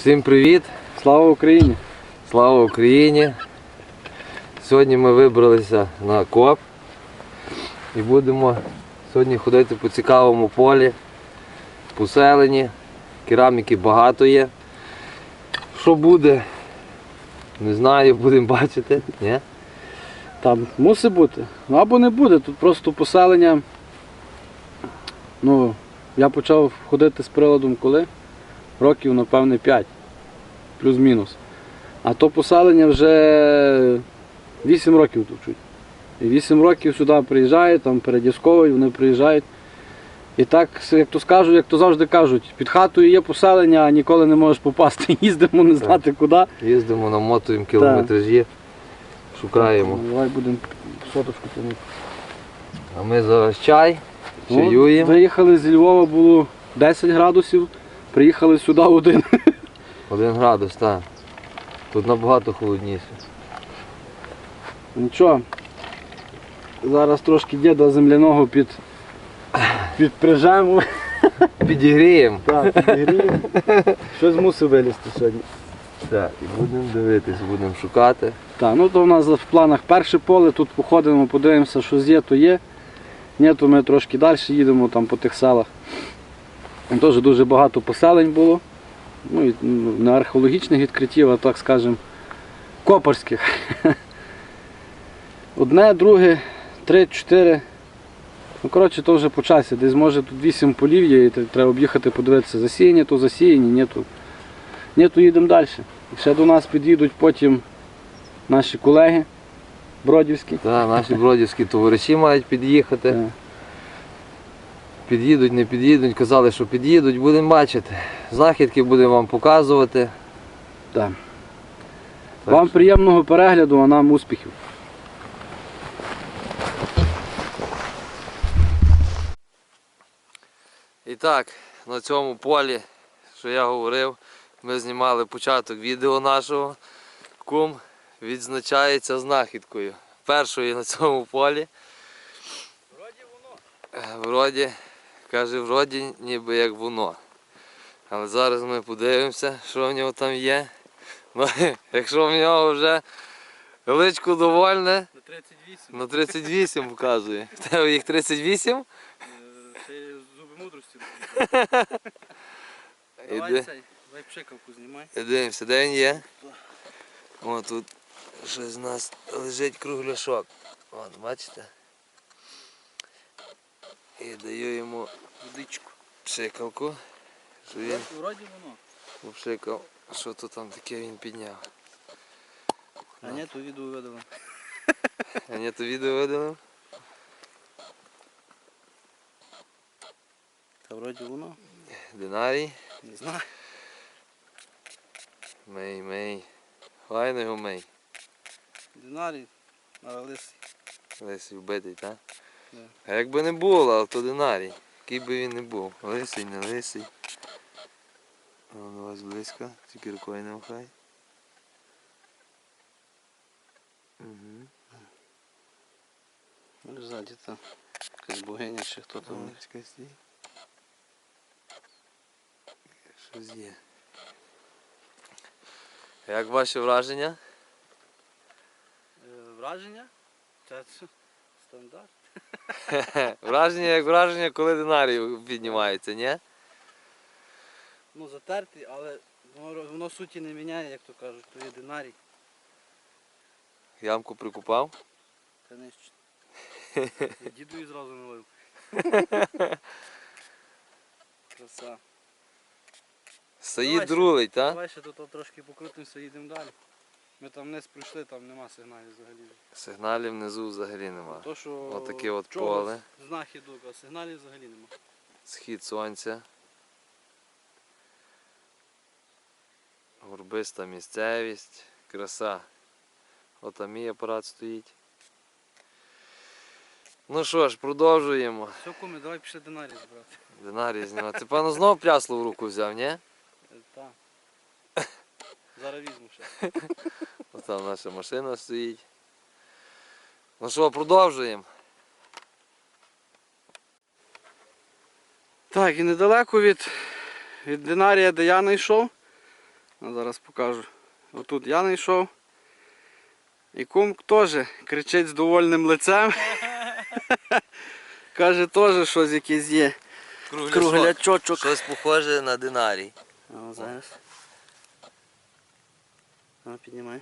Всім привіт! Слава Україні! Слава Україні! Сьогодні ми вибралися на коп і будемо сьогодні ходити по цікавому полі, поселені, кераміки багато є. Що буде? Не знаю, будемо бачити. Ні? Там мусить бути. Ну або не буде. Тут просто поселення. Ну, я почав ходити з приладом коли? Років, напевне, 5. Плюс-мінус. А то поселення вже 8 років тут чуть. І 8 років сюди приїжджають, там передісковують, вони приїжджають. І так, як то скажуть, як то завжди кажуть, під хатою є поселення, а ніколи не можеш попасти. Їздимо не знати куди. Їздимо, намотуємо кілометражі, шукаємо. Давай будемо соточку тягнути. А ми зараз чай, чаюємо. Виїхали зі Львова, було 10 градусів, приїхали сюди один. Один градус, так. Тут набагато холодніше. Нічого. Зараз трошки діда земляного під, підпряжемо. Підігріємо. Так, підігріємо. Щось мусив вилізти сьогодні. Так, і будемо дивитись, будемо шукати. Так, ну то в нас в планах перше поле, тут походимо, подивимося, що є, то є. Ні, то ми трошки далі їдемо там по тих селах. Там теж дуже багато поселень було. Ну, і, ну, не археологічних відкриттів, а так скажемо, копарських. Одне, друге, три, чотири. Ну, коротше, то вже по часі. Десь може тут вісім полів є, і треба об'їхати, подивитися, засіяні, то засіяні, ні, то, ні, то їдемо далі. І ще до нас під'їдуть потім наші колеги бродівські. Так, наші бродівські товариші мають під'їхати. Під'їдуть, не під'їдуть, казали, що під'їдуть, будемо бачити. Знахідки будемо вам показувати. Так. Так Вам приємного перегляду, а нам успіхів. І так, на цьому полі, що я говорив, ми знімали початок відео нашого. Кум відзначається знахідкою. Першою на цьому полі. Вроді воно. Вроді, каже, вроді ніби як воно. Але зараз ми подивимося, що в нього там є. Ну, якщо в нього вже личко довольне, На 38. на 38 показує. В тебе їх 38? Це зуби мудрості. Іди. цей, давай пшикавку знімай. Дивимося, де він є. О, тут щось з нас лежить кругляшок. От, бачите? І даю йому Водичку. пшикалку. Що він Вроді воно. попшикав, що то там таке він підняв. А ні, то відео видали. А ні, то відео видали? Та вроді воно. Динарій. Не знаю. Мей, мей. Файно його мей. Динарій, але лисий. Лисий вбитий, так? А якби не було, але то динарій. Який би він не був. Лисий, не лисий. Вон у вас близько, тільки рукою не махай. Угу. Ну, ззаді там. Якась богиня чи хто там. Чекай, стій. Щось є. Як ваші враження? Е, Враження? Це стандарт. враження як враження, коли динарій піднімається, ні? Ну затертий, але воно, воно суті не міняє, як то кажуть, то є динарій. Ямку прикупав. Це не Діду і зразу налив. Краса. Саїд Давай ще. рулить, так? Давай ще тут трошки покрутимося, їдемо далі. Ми там вниз пройшли, там нема сигналів взагалі. Сигналів внизу взагалі нема. То, що Отаке от поле. Знахідок, а сигналів взагалі нема. Схід сонця. Горбиста місцевість. Краса. Отам мій апарат стоїть. Ну що ж, продовжуємо. Все, куми, давай пішли динарій збирати. Динарій знімати. Ти певно знову плясло в руку взяв, ні? Зараз візьму ще. Ось там наша машина стоїть. Ну що, продовжуємо. Так, і недалеко від, від динарія, де я знайшов, Ну, зараз покажу. Отут я знайшов. І кум теж кричить з довольним лицем. Каже, теж щось якесь є. Круглячочок. Щось похоже на динарій. А, зараз. А, піднімай.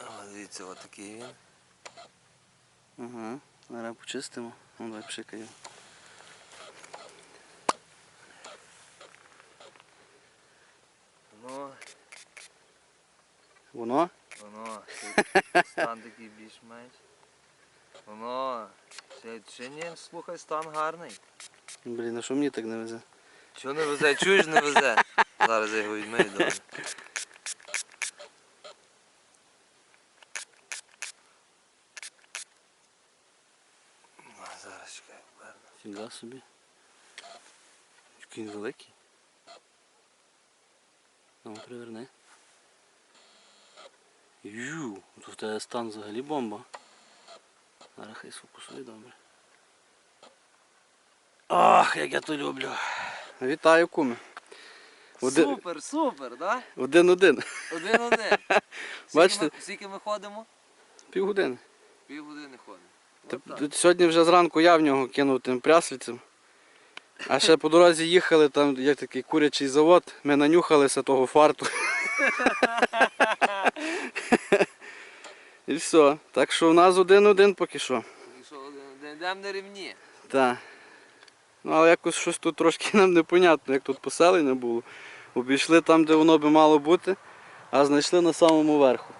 О, дивіться, отакий він. Ага. Зараз почистимо. Ну, давай пшикаю. Ну, Воно? воно, стан такий більш-менш. Воно, ще, ще ні, слухай, стан гарний. Блін, а що мені так не везе? Що не везе? Чуєш, не везе. Зараз я його відмию добре. Ну, Зараз чекай, поверну. Фіга собі. Він великий. Ну, приверни. Ю, тут в тебе стан взагалі бомба. Зараз хай сфокусує добре. Ах, як я то люблю. Вітаю, куми. Один- Супер, супер, да? Один-один. Один-один. Бачите? Скільки ми, скільки ми ходимо? Півгодини. Півгодини ходимо. Та- тут Сьогодні вже зранку я в нього кинув тим пряслицем. А ще по дорозі їхали, там є такий курячий завод, ми нанюхалися того фарту. І все. Так що в нас один-один поки що. І що, один- йдемо на рівні. Так. Ну але якось щось тут трошки нам непонятно, як тут поселення було. Обійшли там, де воно би мало бути, а знайшли на самому верху.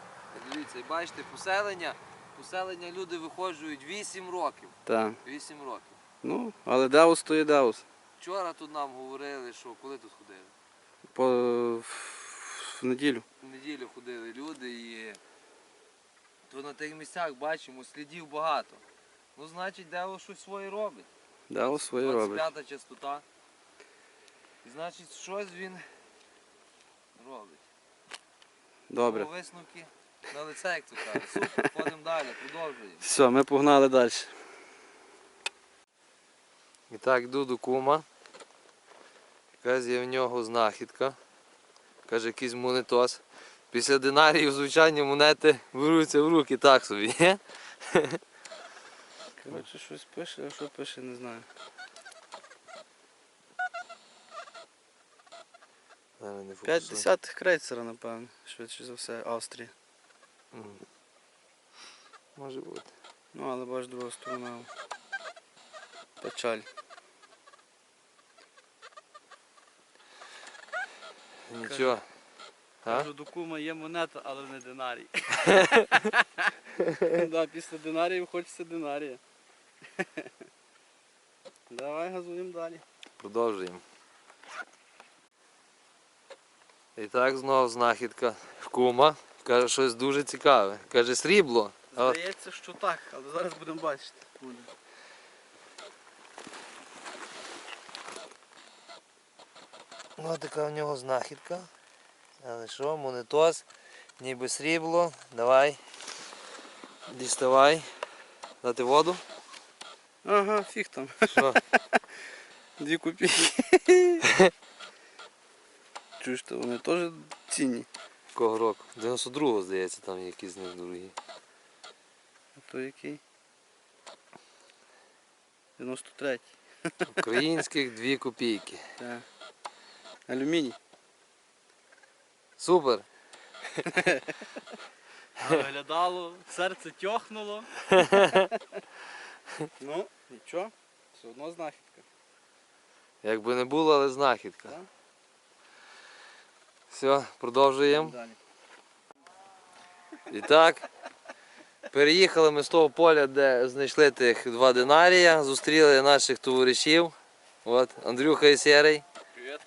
Дивіться, і бачите, поселення, поселення люди виходжують 8 років. Так. 8 років. Ну, але Деус то є Деус. Вчора тут нам говорили, що коли тут ходили? По... В неділю. В неділю ходили люди і то на тих місцях бачимо, слідів багато. Ну, значить, Део щось своє робить. Деус своє робить. 25 частота. І значить, щось він робить. Добре. Тому висновки на лице, як то кажуть. Супер, ходимо далі, продовжуємо. Все, ми погнали далі. І так, йду до кума. Якась є в нього знахідка. Каже, якийсь монетос. Після динаріїв звичайні монети беруться в руки так собі. Коротше, щось пише, а що пише, не знаю. П'ять десятих крейцера, напевно, швидше за все, Австрія. Мгм. Може бути. Ну, але бач друга сторона. Печаль. Нічого. Кажу, до кума є монета, але не динарій. да, після динаріїв хочеться динарія. Давай газуємо далі. Продовжуємо. І так знову знахідка кума. Каже, щось дуже цікаве. Каже, срібло. Здається, що так, але зараз будемо бачити. Буде. Ну, така в нього знахідка. Але що, монетос, ніби срібло. Давай. Діставай. Дати воду. Ага, фіг там. Що? Дві копійки. Чуєш, то вони теж цінні. Якого року? 92-го, здається, там якісь з них дорогі. А то який? 93. Українських 2 копійки. Так. Алюміній. Супер. Виглядало, серце тьохнуло. ну, нічого, все одно знахідка. Як би не було, але знахідка. Так. Все, продовжуємо. Далі. І так, переїхали ми з того поля, де знайшли тих два динарія, зустріли наших товаришів. От, Андрюха і Серий. Привіт.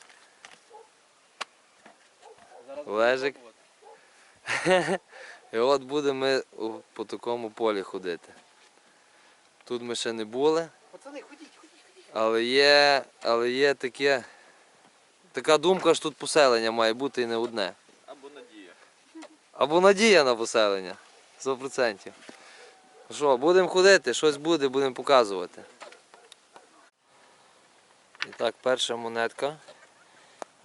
Олежик. І от будемо ми по такому полі ходити. Тут ми ще не були, Пацани, ходіть, ходіть. але є, але є таке, така думка, що тут поселення має бути і не одне. Або надія. Або надія на поселення. 100%. Що, будемо ходити, щось буде, будемо показувати. І так, перша монетка.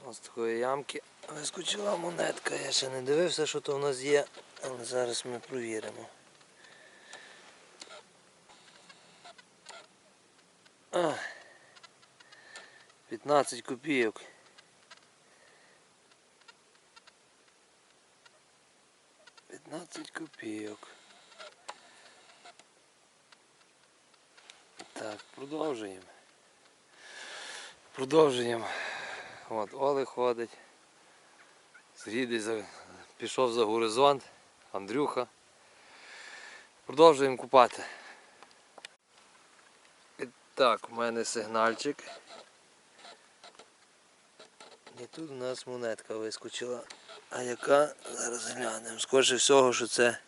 Ось такої ямки вискочила монетка. Я ще не дивився, що то в нас є, але зараз ми провіримо. А, 15 копійок. П'ятнадцять копійок. Так, продовжуємо. Продовжуємо. От, Олег ходить. Срідий за... пішов за горизонт. Андрюха. Продовжуємо купати. Так, у мене сигнальчик. І тут у нас монетка вискочила. А яка? Зараз глянемо. Скоріше всього, що це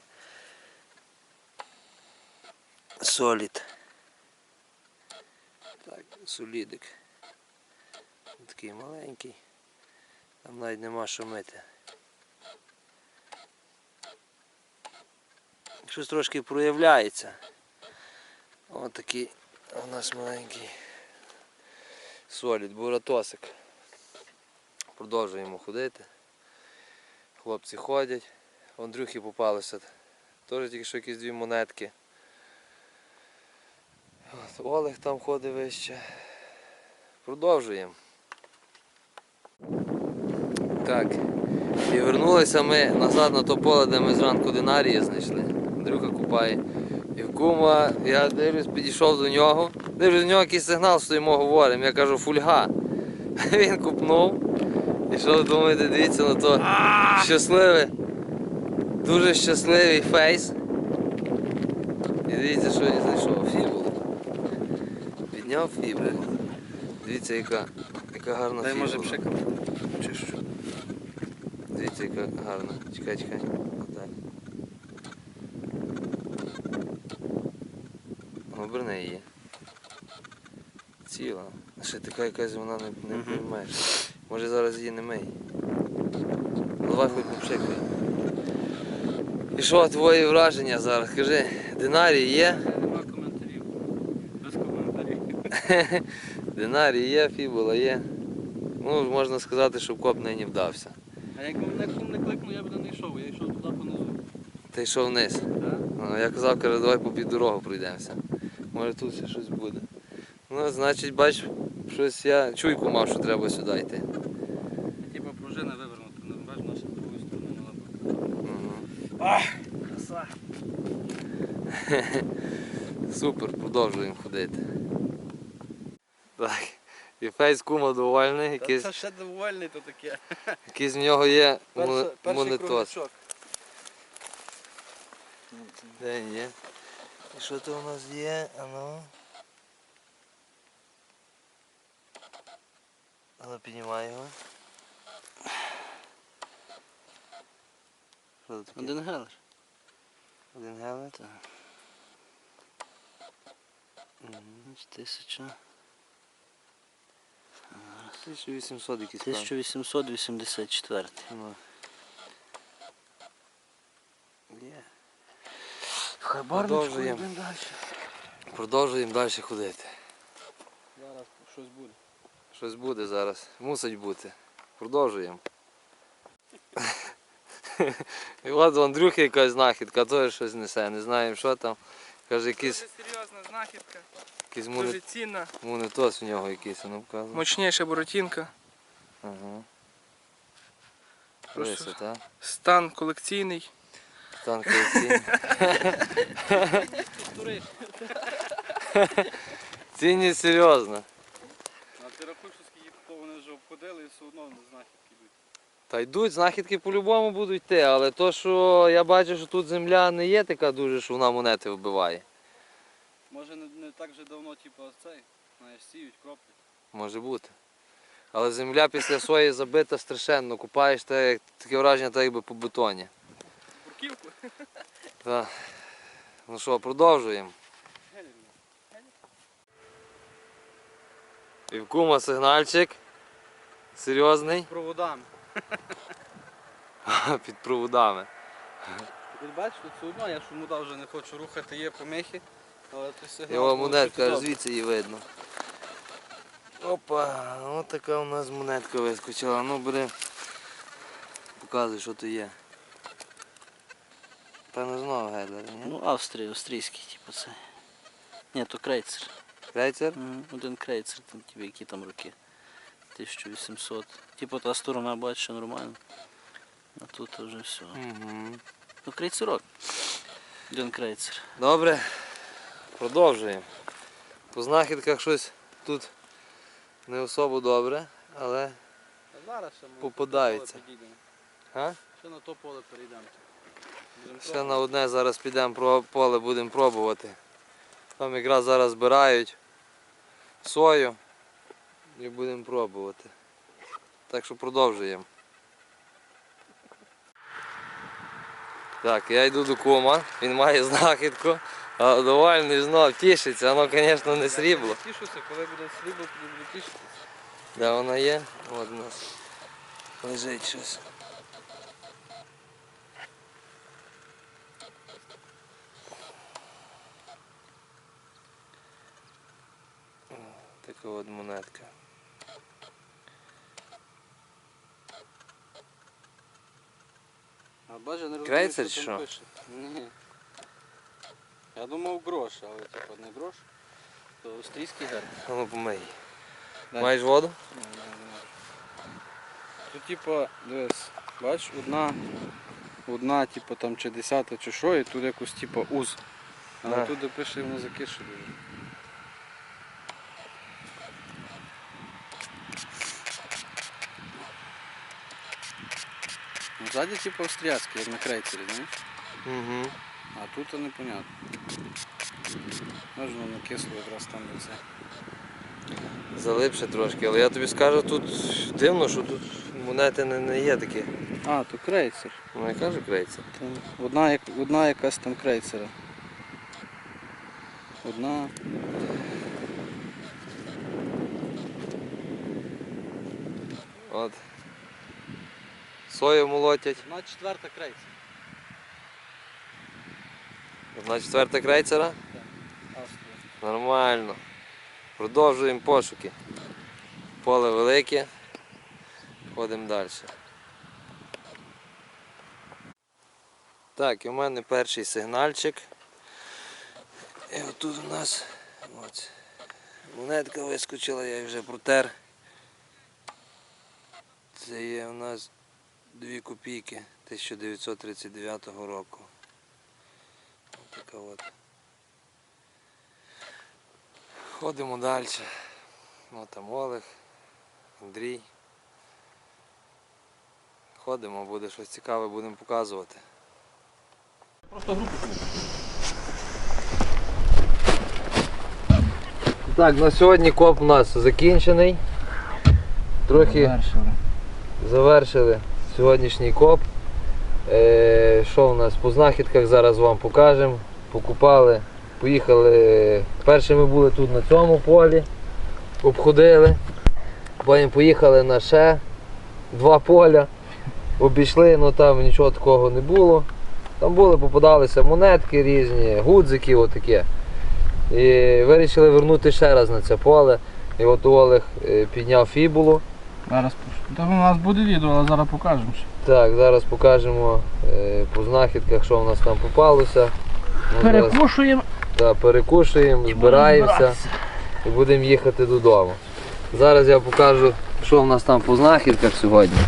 солід. Так, солідик. Такий маленький. Там навіть нема що мити. Щось трошки проявляється. Ось такий у нас маленький солід, буратосик. Продовжуємо ходити. Хлопці ходять. Андрюхи попалися теж тільки що якісь дві монетки. От, Олег там ходить вище. Продовжуємо. Так. І вернулися ми назад на то поле, де ми зранку динарії знайшли. Андрюха купає. І кума, я дивлюсь, підійшов до нього. Дивлюсь, до нього якийсь сигнал, стоїмо говоримо. Я кажу, фульга. Він купнув. І що ви думаєте, дивіться на то щасливе, дуже щасливий фейс. І дивіться, що він знайшов. Фібулу. Підняв фібулу. Дивіться, яка, яка гарна Дай може пшикав. Що? Дивіться, яка гарна. Чекай, чекай. Оберни її. Ціла. Ще така якась вона не, не поймеш. Може зараз її не мий. Давай хоч попшикай. І що твої враження зараз? Кажи, динарій є? Нема коментарів. Без коментарів. Динарій є, фібула є. Ну, можна сказати, що коп нині вдався. А як мене кум не кликнув, я б не йшов. Я йшов туди понизу. Ти йшов вниз. Так? Ну, я казав, каже, давай по під дорогу пройдемося. Може тут ще щось буде. Ну, значить, бач, щось я чуйку мав, що треба сюди йти. Типа пружина вивернута. Не бачиш, наша другою стороною мала бути. Угу. Краса. Супер, продовжуємо ходити. Так. І фейс кума довольний, Та Це ще довольний то таке. якийсь в нього є Перший, моне- перший монетос. круглячок. Де він є? І що то у нас є? Ану. Ану піднімай його. Що таке? Один гелер. Один гелет? Так. Угу. Тисяча. 1800 якийсь план. 1884. Ну. Йдемо далі. Продовжуємо далі ходити. Зараз щось буде. Щось буде зараз. Мусить бути. Продовжуємо. І от у Андрюхи якась знахідка, теж щось несе, не знаємо що там. Каже, якийсь, Дуже серйозна знахідка, якийсь дуже монет, цінна, монетос в нього якийсь, ну вказує. мощніша боротінка, Ага. Так? стан колекційний. Танк колекційний. Цінність серйозна. А ти рахуй, що скільки вони вже обходили і все одно знахідки йдуть. Та йдуть, знахідки по-любому будуть йти, але то, що я бачу, що тут земля не є така дуже, що вона монети вбиває. Може не, не так же давно, типу, ось цей, знаєш, сіють, кроплять. Може бути. Але земля після сої забита страшенно. Купаєш та як таке враження, так якби по бетоні. Бурківку. Так. Ну що, продовжуємо. І в кума сигнальчик. Серйозний. Під Проводами. Під проводами. Ти бачиш, тут все одно, я шумуда вже не хочу рухати, є помехи, але ти сигнал. Його монетка аж звідси її видно. Опа, ось така у нас монетка вискочила. Ну бери. Показуй, що то є. Певно знову гайдлер, ні? Ну, Австрія, австрійський, типу це. Ні, то крейцер. Крейцер? Мгм, Один крейцер, там, типу, які там роки. 1800. Типу та сторона бачиш, що нормально. А тут вже все. Угу. Ну, крейцерок. Один крейцер. Добре, продовжуємо. По знахідках щось тут не особо добре, але. Зараз ще ми Попадається. на то поле підійдемо. А? Ще на то поле перейдемо. Ще на одне зараз підемо поле, будемо пробувати. Там якраз зараз збирають сою і будемо пробувати. Так що продовжуємо. Так, я йду до кума, він має знахідку, а довольний знов тішиться, воно, звісно, не срібло. Тішуся, коли буде срібло, тоді буду тішитися. Де вона є? От у нас лежить щось. Така от монетка. А бачиш, не розумію, Крейцер що чи там що? пише. Ні. Я думав грош, але типу не грош. То австрійський герб. А ну помий. Дай. Маєш воду? Тут типу, дивись, бачиш, одна, одна, типу там чи десята, чи що, і тут якось типу уз. Але Да. тут де пише воно закише дуже. Ззаді типу австріяцький, як на крейцері, знаєш? Угу. А тут непонятно. Може воно кисло якраз там де це. Залипше трошки, але я тобі скажу, тут дивно, що тут монети не, не є такі. А, то крейцер. Ну я кажу крейцер. Там одна, як- одна якась там крейцера. Одна. От. Сою молотять. Одна четверта крейцер. Одна четверта крейцера. Австрія. Нормально. Продовжуємо пошуки. Поле велике. Ходимо далі. Так, і у мене перший сигнальчик. І отут у нас от, монетка вискочила, я її вже протер. Це є у нас 2 копійки 1939 року. Ось така от. Ходимо далі. Ну там Олег, Андрій. Ходимо, буде щось цікаве, будемо показувати. Просто групу. Так, на сьогодні коп у нас закінчений. Трохи завершили сьогоднішній коп. Е, що у нас по знахідках зараз вам покажемо. Покупали, поїхали. Перше ми були тут на цьому полі, обходили. Потім поїхали на ще два поля. Обійшли, ну там нічого такого не було. Там були, попадалися монетки різні, гудзики отаке. І вирішили вернути ще раз на це поле. І от Олег е, підняв фібулу. Зараз пушу. Та у нас буде відео, але зараз покажемо. Так, зараз покажемо е, по знахідках, що в нас там попалося. Ну, зараз, Перекушуємо. та, перекушуємо, збираємося і будемо їхати додому. Зараз я покажу, що в нас там по знахідках сьогодні.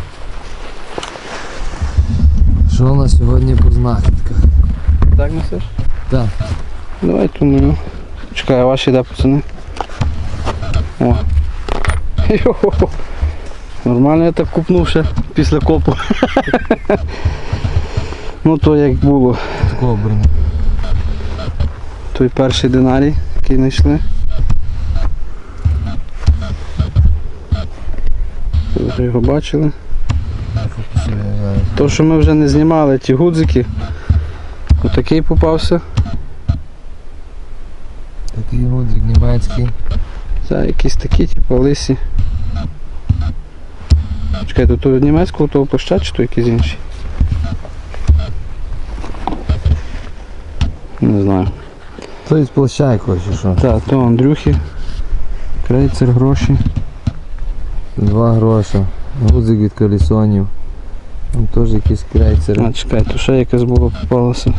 Що в нас сьогодні по знахідках? Так несеш? Так. Давай ту мою. Чекай, а ваші де пацани? О. Йо-хо-хо. Нормально я так купнувши після копу. ну то як було. Кобрин. Той перший динарій, який знайшли. Ви вже його бачили. То, що ми вже не знімали, ті гудзики. Отакий попався. Такий гудзик німецький. Це якісь такі, типу, лисі. Чекай, то, то німецького того плаща чи то якісь інші? Не знаю. То із плаща якось чи що? Так, то Андрюхи. Крейцер, гроші. Два гроші. Гудзик від колісонів. Там теж якісь крейцери. А, чекай, то ще якась була попалася.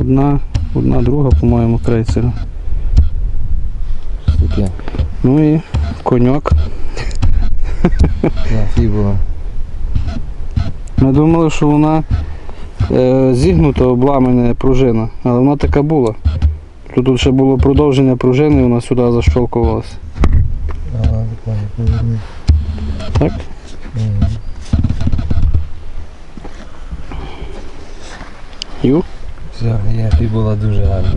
Одна, одна друга, по-моєму, крейцера. Таке. Ну і коньок. На. Ми думали, що вона е, зігнута, обламана пружина, але вона така була. Тут, тут ще було продовження пружини, і вона сюди защолкувалася. А, ладно, поверни. Так? Ю? Все, є фібула дуже гарна.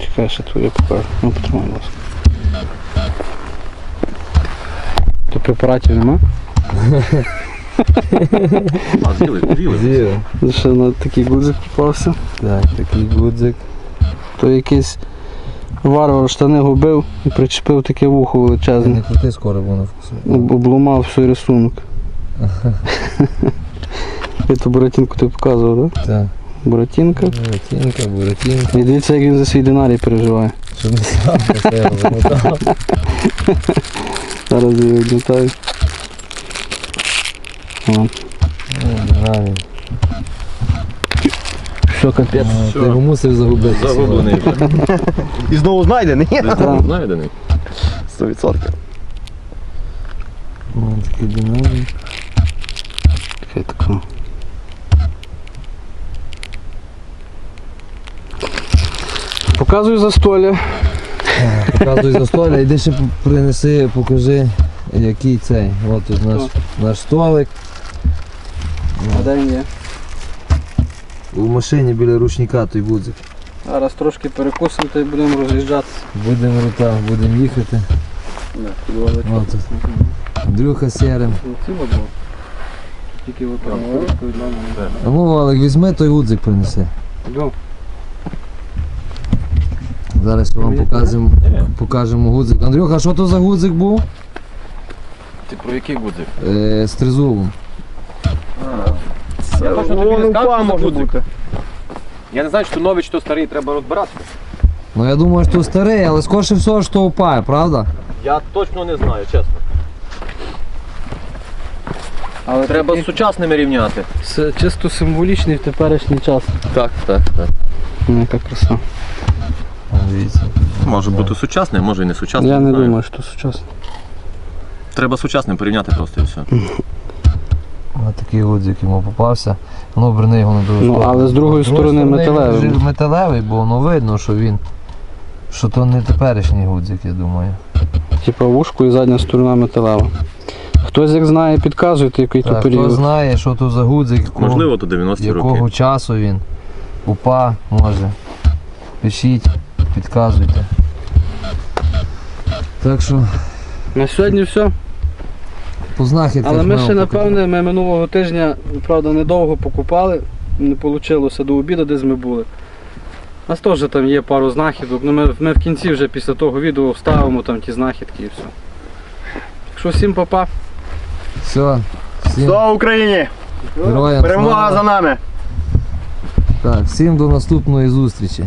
Чекай, ще твоє покажу. Ну, потримай, будь ласка. Препаратів нема? Зіро. Ще на такий гудзик попався. Так, такий гудзик. То якийсь варвар штани губив і причепив таке вухо Не величезне. крути скоро, бо воно вкусує. Об- Обломав всій рисунок. Я ту Буратінку ти показував, так? Так. Буратінка. Буратінка, буратінка. І дивіться, як він за свій динарій переживає. Щоб не сам на себе. Зараз. О, Ну. Що капець. Ну, Ти його мусив загубити. Загублений вже. І знову знайдений. Так. Знайдений. 100%. Ось такий динамік. Хай тако. Показую застолля. Показуй за столя, іди ще принеси, покажи, який цей. От тут наш, наш столик. Де він є? У машині біля ручника той гудзик. Зараз трошки перекусимо та й будемо роз'їжджатися. Будемо рута, будемо їхати. От тут. Андрюха сірим. Тільки от. А ну, Валик, візьми той гудзик принеси. Йдемо. Зараз вам покажемо, покажемо гудзик. Андрюха, що то за гудзик був? Ти про який гудзик? Е, з тризубом. Я точно тобі не скажу, що за гудзик. Я не знаю, чи то новий, чи то старий, треба розбирати. Ну я думаю, що старий, але скорше всього, що упає, правда? Я точно не знаю, чесно. Але Треба з сучасними рівняти. с- чисто символічний в теперішній час. Так, так, так. Ну, Яка краса. Дивіться. Може бути сучасний, може і не сучасний. Я не знаю. думаю, що сучасний. Треба сучасним порівняти просто і все. Ось такий гудзик йому попався. Ну, оберни його на другу Ну, але з другої сторони він металевий. вже Металевий, бо воно видно, що він. Що то не теперішній гудзик, я думаю. Типа вушку і задня сторона металева. Хтось як знає, підказуйте, який то Так, хто період. знає, що то за гудзик, якого, Можливо, то 90-ті якого роки. часу він. Упа, може. Пишіть, підказуйте. Так що, На сьогодні все. по знахідках Але ми ще, напевне, ми минулого тижня, правда, недовго покупали. Не вийшло до обіду, десь ми були. У нас теж там є пару знахідок. Ну, ми, ми в кінці вже після того відео вставимо там ті знахідки і все. Так що всім папа. Все. Всім Слава Україні! героям Перемога слава. за нами! Так, всім до наступної зустрічі.